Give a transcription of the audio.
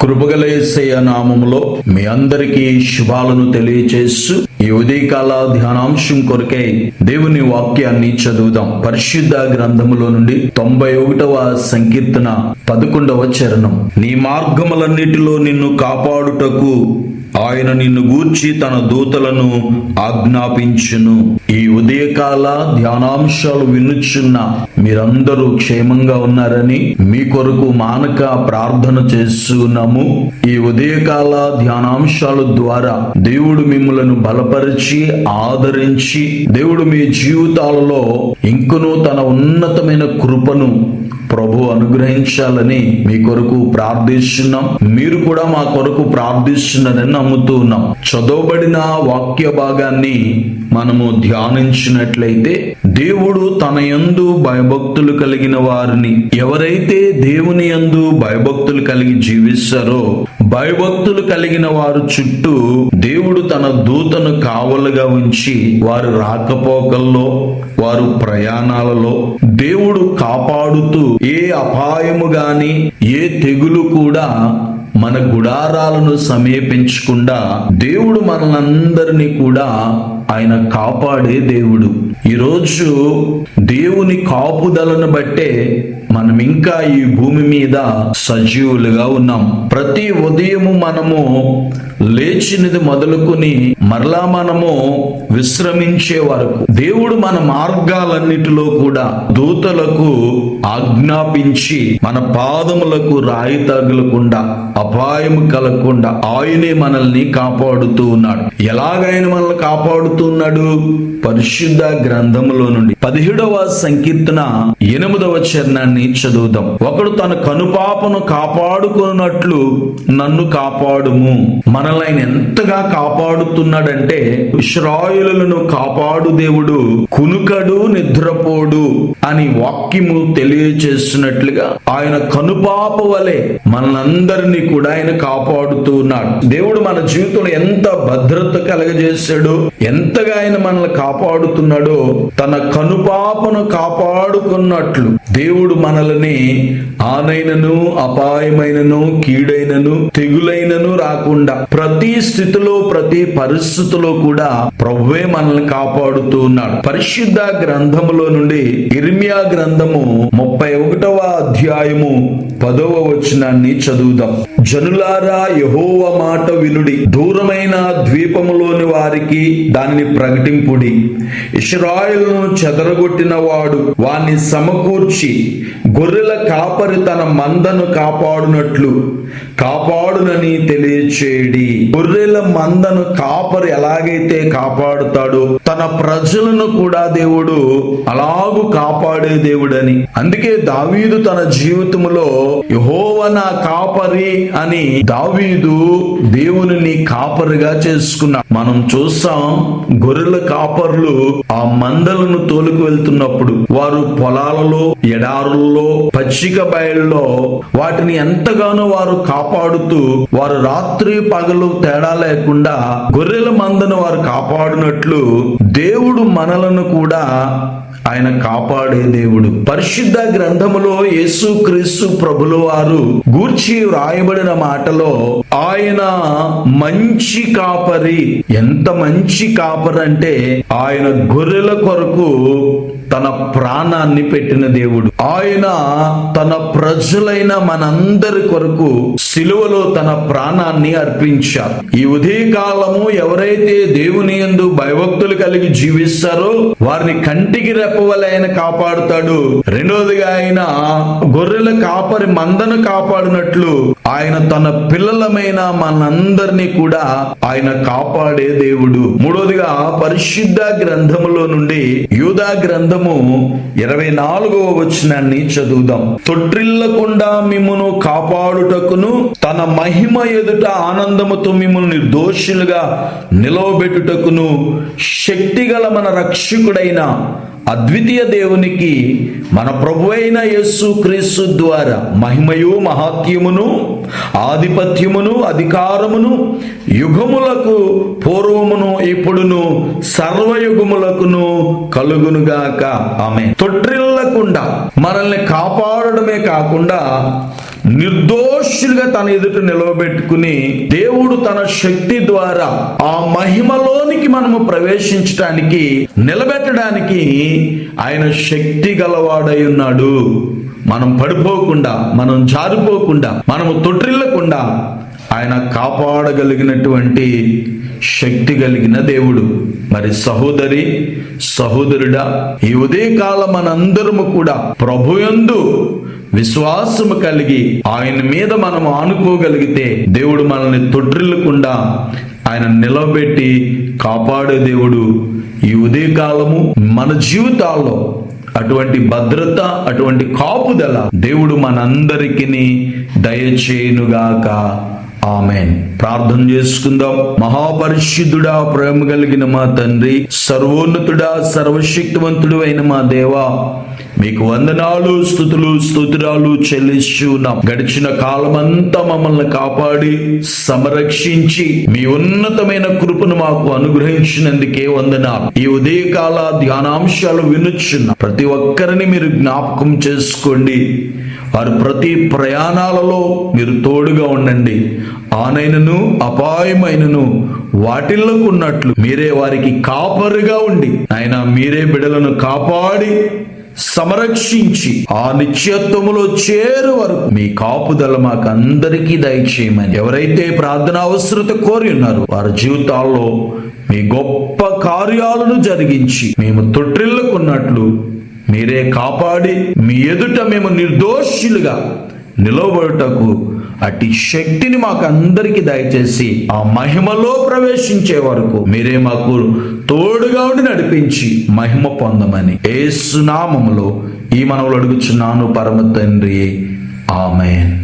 కృపగలేసయ నామములో మీ అందరికీ శుభాలను తెలియచేస్తూ ఈ ఉదయకాల ధ్యానాంశం కొరకై దేవుని వాక్యాన్ని చదువుదాం. పరిశుద్ధ గ్రంథములో నుండి తొంభై ఒకటవ సంకీర్తన పదకొండవ చరణం. నీ మార్గములన్నిటిలో నిన్ను కాపాడుటకు ఆయన నిన్ను గూర్చి తన దూతలను ఆజ్ఞాపించును. ఈ ఉదయకాల ధ్యానాంశాలు వినుచున్న మీరందరూ క్షేమంగా ఉన్నారని మీ కొరకు మానక ప్రార్థన చేస్తున్నాము. ఈ ఉదయకాల ధ్యానాంశాల ద్వారా దేవుడు మిమ్మలను బలపరిచి ఆదరించి దేవుడు మీ జీవితాలలో ఇంకనూ తన ఉన్నతమైన కృపను ప్రభు అనుగ్రహించాలని మీ కొరకు ప్రార్థిస్తున్నాం. మీరు కూడా మా కొరకు ప్రార్థిస్తున్నారని నమ్ముతూ ఉన్నాం. చదవబడిన వాక్య భాగాన్ని మనము ధ్యానించినట్లయితే దేవుడు తన యందు భయభక్తులు కలిగిన వారిని ఎవరైతే దేవుని యందు భయభక్తులు కలిగి జీవిస్తారో భయభక్తులు కలిగిన వారు చుట్టూ దేవుడు తన దూతను కావలుగా ఉంచి వారు రాకపోకల్లో వారు ప్రయాణాలలో దేవుడు కాపాడుతూ ఏ అపాయము గాని ఏ తెగులు కూడా మన గుడారాలను సమీపించకుండా దేవుడు మనలందరినీ కూడా ఆయన కాపాడే దేవుడు. ఈరోజు దేవుని కాపుదలను బట్టే మనం ఇంకా ఈ భూమి మీద సజీవులుగా ఉన్నాం. ప్రతి ఉదయము మనము లేచినది మొదలుకొని మరలా మనము విశ్రమించే వరకు దేవుడు మన మార్గాలన్నిటిలో కూడా దూతలకు ఆజ్ఞాపించి మన పాదములకు రాయి తగలకుండా అపాయము కలగకుండా ఆయనే మనల్ని కాపాడుతూ ఉన్నాడు. ఎలాగైనా మనల్ని కాపాడుతున్నాడు పరిశుద్ధ గ్రంథములో నుండి. పదిహేడవ సంకీర్తన ఎనిమిదవ చరణాన్ని చదువుదాం. ఒకడు తన కనుపాపను కాపాడుకున్నట్లు నన్ను కాపాడుము. మనల్ని ఆయన ఎంతగా కాపాడుతున్నాడంటే ఇస్రాయిలను కాపాడు దేవుడు కునుకడు నిద్రపోడు అని వాక్యము తెలియచేస్తున్నట్లుగా ఆయన కనుపాప వలె మనందరినీ కూడా ఆయన కాపాడుతూ ఉన్నాడు. దేవుడు మన జీవితంలో ఎంత భద్రత కలగజేశాడు ఎంతగా ఆయన మనల్ని కాపాడుతున్నాడో తన కనుపాపను కాపాడుకున్నట్లు దేవుడు మనల్ని ఆనైనను అపాయమైనను కీడైనను తెగులైనను రాకుండా ప్రతి స్థితిలో ప్రతి పరిస్థితిలో కూడా ప్రభువే మనల్ని కాపాడుతూ ఉన్నాడు. పరిశుద్ధ గ్రంథములో నుండి ఇర్మియా గ్రంథము ముప్పై ఒకటవ అధ్యాయము పదవ వచనాన్ని చదువుదాం. జనులారా యహోవ మాట వినుడి. దూరమైన ద్వీపములోని వారికి దానిని ప్రకటింపుడి. ఇస్రాయల్ను చెదరగొట్టిన వాడు వాణ్ణి సమకూర్చి గొర్రెల కాపరి తన మందను కాపాడునట్లు కాపాడునని తెలియచేయడి గొర్రెల మందను కాపరి ఎలాగైతే కాపాడుతాడో తన ప్రజలను కూడా దేవుడు అలాగూ కాపాడే దేవుడని. అందుకే దావీదు తన జీవితంలో యహోవ నా కాపరి అని దావీదు దేవుని కాపరిగా చేసుకున్నాడు. మనం చూస్తాం గొర్రెల కాపర్లు ఆ మందలను తోలుకు వెళ్తున్నప్పుడు వారు పొలాలలో ఎడారుల్లో పచ్చిక బయల్లో వాటిని ఎంతగానో వారు కాప కాపాడుతూ వారు రాత్రి పగలు తేడా లేకుండా గొర్రెల మందను వారు కాపాడినట్లు దేవుడు మనలను కూడా ఆయన కాపాడే దేవుడు. పరిశుద్ధ గ్రంథములో యేసు క్రీస్తు ప్రభుల వారు గూర్చి వ్రాయబడిన మాటలో ఆయన మంచి కాపరి. ఎంత మంచి కాపరి అంటే ఆయన గొర్రెల కొరకు తన ప్రాణాన్ని పెట్టిన దేవుడు. ఆయన తన ప్రజలైన మనందరి కొరకు సిలువలో తన ప్రాణాన్ని అర్పించారు. ఈ ఉదయకాలము ఎవరైతే దేవుని యందు భయభక్తులు కలిగి జీవిస్తారో వారిని కంటికి రెప్పవలే ఆయన కాపాడుతాడు. రెండోదిగా ఆయన గొర్రెల కాపరి మందను కాపాడినట్లు ఆయన తన పిల్లలమైన మనందరినీ కూడా ఆయన కాపాడే దేవుడు. మూడోదిగా పరిశుద్ధ గ్రంథములో నుండి యూదా గ్రంథం గ్రంథము ఇరవై నాలుగవ వచనాన్ని చదువుదాం. తొట్టిల్లకుండా మిమ్మును కాపాడుటకును తన మహిమ ఎదుట ఆనందముతో మిమ్మల్ని నిర్దోషులుగా నిలవబెట్టుటకును శక్తిగల మన రక్షకుడైన అద్వితీయ దేవునికి మన ప్రభు అయిన యేసు క్రీస్తు ద్వారా మహిమయు మహాత్యమును ఆధిపత్యమును అధికారమును యుగములకు పూర్వమును ఇప్పుడును సర్వయుగములకును కలుగునుగాక. ఆమె తొట్టిల్లకుండా మనల్ని కాపాడడమే కాకుండా నిర్దోషులుగా తన ఎదుట నిలవబెట్టుకుని దేవుడు తన శక్తి ద్వారా ఆ మహిమలోనికి మనము ప్రవేశించడానికి నిలబెట్టడానికి ఆయన శక్తి గలవాడై ఉన్నాడు. మనం పడిపోకుండా మనం జారిపోకుండా మనము తొట్టిల్లకుండా ఆయన కాపాడగలిగినటువంటి శక్తి కలిగిన దేవుడు. మరి సహోదరి సహోదరుడా ఈ ఉదయకాలం మనందరము కూడా ప్రభుయందు విశ్వాసము కలిగి ఆయన మీద మనం ఆనుకోగలిగితే దేవుడు మనల్ని తొట్రిల్లకుండా ఆయన నిలబెట్టి కాపాడే దేవుడు ఈ ఉదయకాలము మన జీవితాల్లో అటువంటి భద్రత అటువంటి కాపుదల దేవుడు మనందరికీ దయచేయునుగాక. ఆమెన్. ప్రార్థన చేసుకుందాం. మహాపరిశుద్ధుడా ప్రేమ కలిగిన మా తండ్రి సర్వోన్నతుడా సర్వశక్తివంతుడు అయిన మా దేవా మీకు వందనాలు స్థుతులు స్తోత్రాలు చెల్లిస్తున్నాం గడిచిన కాలమంతా మమ్మల్ని కాపాడి సంరక్షించి మీ ఉన్నతమైన కృపను మాకు అనుగ్రహించినందుకే వందనాలు. ఈ ఉదయకాల ధ్యానాంశాలు వినుచున్న. ప్రతి ఒక్కరిని మీరు జ్ఞాపకం చేసుకోండి. వారు ప్రతి ప్రయాణాలలో మీరు తోడుగా ఉండండి. ఆనైనను అపాయమైనను వాటిల్లో ఉన్నట్లు మీరే వారికి కాపరుగా ఉండి ఆయన మీరే బిడలను కాపాడి సంరక్షించి ఆ నిత్యత్వములో చేరు వరకు మీ కాపుదల మాకు అందరికీ దయచేయమని ఎవరైతే ప్రార్థన అవసరత కోరి ఉన్నారు వారి జీవితాల్లో మీ గొప్ప కార్యాలను జరిగించి మేము తొట్టిల్లుకున్నట్లు మీరే కాపాడి మీ ఎదుట మేము నిర్దోషులుగా నిలబడుటకు అట్టి శక్తిని మాకు అందరికీ దయచేసి ఆ మహిమలో ప్రవేశించే వరకు మీరే మాకు తోడుగా ఉండి నడిపించి మహిమ పొందమని ఏసునామములో ఈ మనవులు అడుగుచున్నాను పరమ తండ్రి. ఆమెన్.